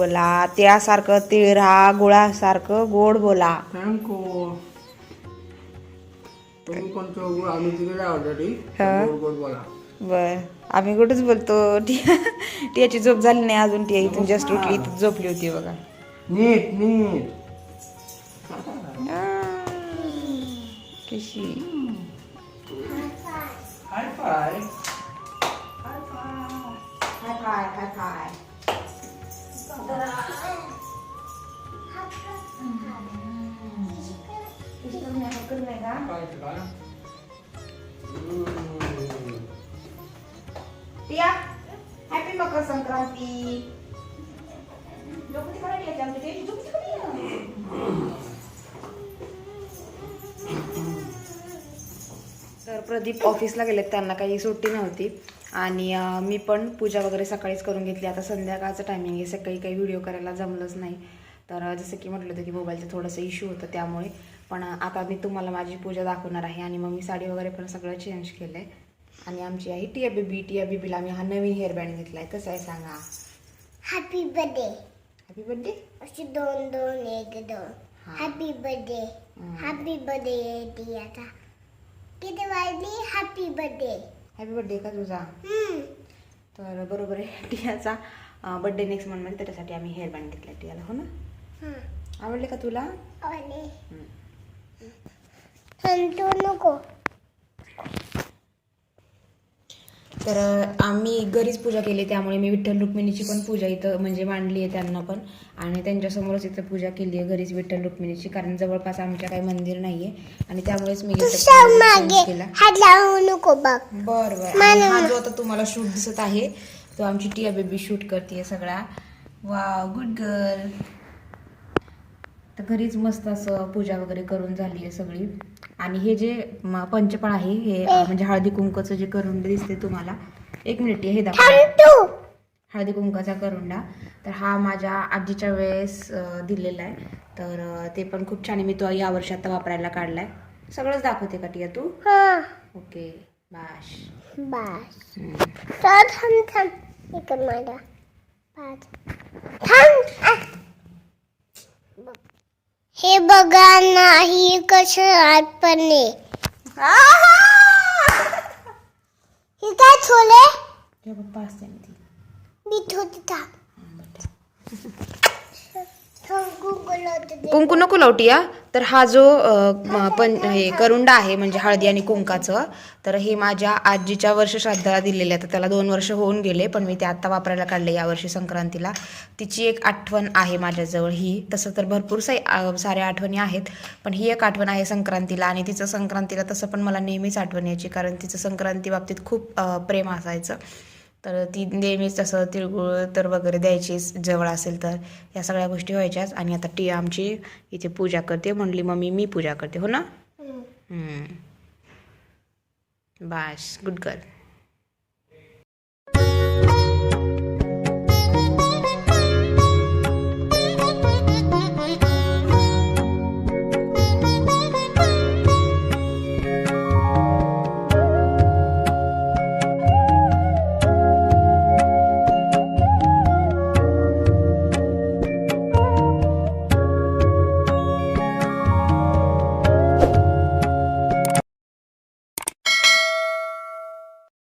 बोला त्यासारखं तिळ राहा गुळासारखं गोड बोला. थँक्यू तुम्ही कोणतं गुळ आम्ही दिलेला ऑलरेडी हा. गोड गोड बोला. बर. आम्ही कुठंच बोलतो टिया टियाची झोप झाली नाही अजून टिया इथून जस्ट उठली इथं झोपली होती बघा. नीट नीट. कशी? हॅपी मकर संक्रांती? तर प्रदीप ऑफिसला गेलेत त्यांना काही सुट्टी नव्हती. आणि मी पण पूजा वगैरे सकाळीच करून घेतली. आता संध्याकाळचं टायमिंग आहे. सकाळी काही व्हिडिओ करायला जमलंच नाही. तर जसं की म्हटलं होतं की मोबाईलचं थोडंसं इश्यू होतं त्यामुळे. पण आता मी तुम्हाला माझी पूजा दाखवणार आहे आणि मग मी साडी वगैरे पण सगळं चेंज केलं आहे आणि आमची आहे टिया बेबी टिया बेबीला आम्ही हा नवीन हेअर बँड घेतला आहे कसं आहे सांगा? हॅपी बर्थडे हॅपी बर्थडे अशी दोन दोन एक दोन. हॅपी बर्थडे हॅपी बर्थडे दियाचा किती वाजली? हॅपी बर्थडे हॅपी बर्थडे का तुझा? तर बरोबर आहे टियाचा बर्थडे नेक्स्ट मंथमध्ये त्याच्यासाठी आम्ही हेअर बँड घेतला टियाला हो ना? आवडले का तुला? संतू नको. तर आम्ही घरीच पूजा केली त्यामुळे मी विठ्ठल रुक्मिणीची पण पूजा इथं म्हणजे मांडली आहे त्यांना पण. आणि त्यांच्यासमोरच इथं पूजा केली आहे घरीच विठ्ठल रुक्मिणीची कारण जवळपास आमच्या काही मंदिर नाही आहे आणि त्यामुळेच मी केला. बर हा जो आता तुम्हाला शूट दिसत आहे तो आमची टिया बेबी शूट करते सगळा. वा गुड गर्ल तर घरीच मस्त असं पूजा वगैरे करून झाली आहे सगळी. आणि हे जे पंचफळ आहे हे म्हणजे हळदी कुंकचं जे करून दिसते तुम्हाला एक मिनिट हे दाखव. हळदी कुंकाचा करुंडा. तर हा माझ्या आजीच्या वेळेस दिलेला आहे. तर ते पण खूप छान मी तो यावर्षी आता वापरायला काढलाय. सगळंच दाखवते का टिया तू? Okay bash. थांब थांब इकडे माझा पाच थांब आ. हे बघा नाही कसं आतपणे हे काय छोले? हे पप्पा असते ना ती मी थोडी थांब कुंकू नको लावटी या तर हा जो पण हे करुंडा आहे म्हणजे हळदी आणि कुंकाचं तर हे माझ्या आजीच्या वर्ष श्राद्धाला दिलेले आहे तर त्याला दोन वर्ष होऊन गेले पण मी ते आत्ता वापरायला काढले यावर्षी संक्रांतीला. तिची एक आठवण आहे माझ्याजवळ. ही तसं तर भरपूर साई साऱ्या आठवणी आहेत पण ही एक आठवण आहे संक्रांतीला. आणि तिचं संक्रांतीला तसं पण मला नेहमीच आठवण यायची कारण तिचं संक्रांती बाबतीत खूप प्रेम असायचं. तर ती नेहमीच तसं तिळगुळ तर वगैरे द्यायचीच जवळ असेल तर. या सगळ्या गोष्टी व्हायच्याच. आणि आता टी आमची इथे पूजा करते. म्हणली मम्मी मी पूजा करते. हो ना? हम्म. बास. Good girl.